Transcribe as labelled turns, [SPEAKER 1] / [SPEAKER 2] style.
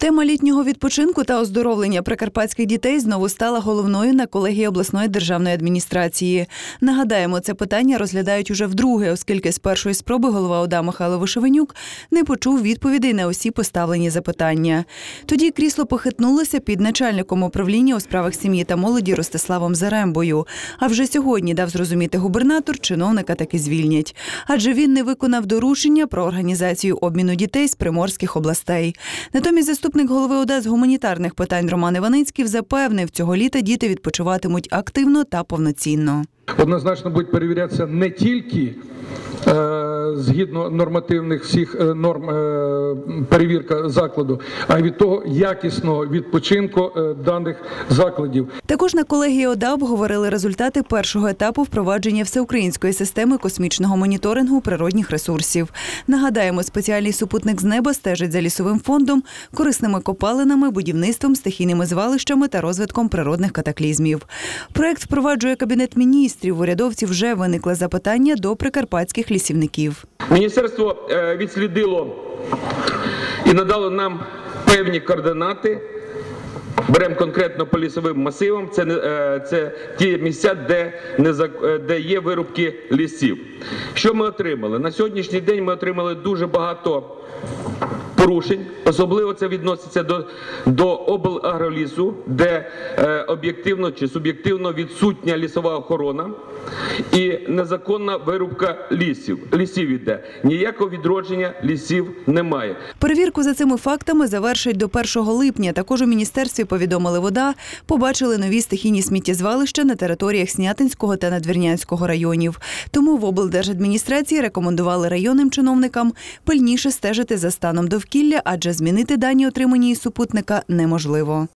[SPEAKER 1] Тема літнього відпочинку та оздоровлення прикарпатських дітей знову стала головною на колегії обласної державної адміністрації. Нагадаємо, це питання розглядають уже вдруге, оскільки з першої спроби голова ОДА Михайло Вишевенюк не почув відповідей на усі поставлені запитання. Тоді крісло похитнулося під начальником управління у справах сім'ї та молоді Ростиславом Зарембою. А вже сьогодні дав зрозуміти губернатор, чиновника таки звільнять. Адже він не виконав доручення про організацію обміну дітей з приморських областей. Натомість заступник голови ОДА з гуманітарних питань Роман Іваницький запевнив, цього літа діти відпочиватимуть активно та повноцінно.
[SPEAKER 2] Однозначно будуть перевірятися не тільки е, згідно нормативних всіх е, норм е, перевірка закладу, а й від того якісного відпочинку е, даних закладів.
[SPEAKER 1] Також на колегії ОДА обговорили результати першого етапу впровадження всеукраїнської системи космічного моніторингу природних ресурсів. Нагадаємо, спеціальний супутник з неба стежить за лісовим фондом, корисними копалинами, будівництвом, стихійними звалищами та розвитком природних катаклізмів. Проект впроваджує кабінет міністрів. У урядовців вже виникли запитання до прикарпатських лісівників.
[SPEAKER 3] Міністерство е, відслідило і надало нам певні координати. Беремо конкретно по лісовим масивам. Це е, це ті місця, де не е, де є вирубки лісів. Що ми отримали на сьогоднішній день? Ми отримали дуже багато порушень. Особливо це відноситься до, до облагролісу, де е, об'єктивно чи суб'єктивно відсутня лісова охорона і незаконна вирубка лісів. Лісів іде. Ніякого відродження лісів немає.
[SPEAKER 1] Перевірку за цими фактами завершать до 1 липня. Також у міністерстві повідомили вода, побачили нові стихійні сміттєзвалища на територіях Снятинського та Надвірнянського районів. Тому в облдержадміністрації рекомендували районним чиновникам пильніше стежити за станом довкілля, адже змінити дані, отримані із супутника, неможливо.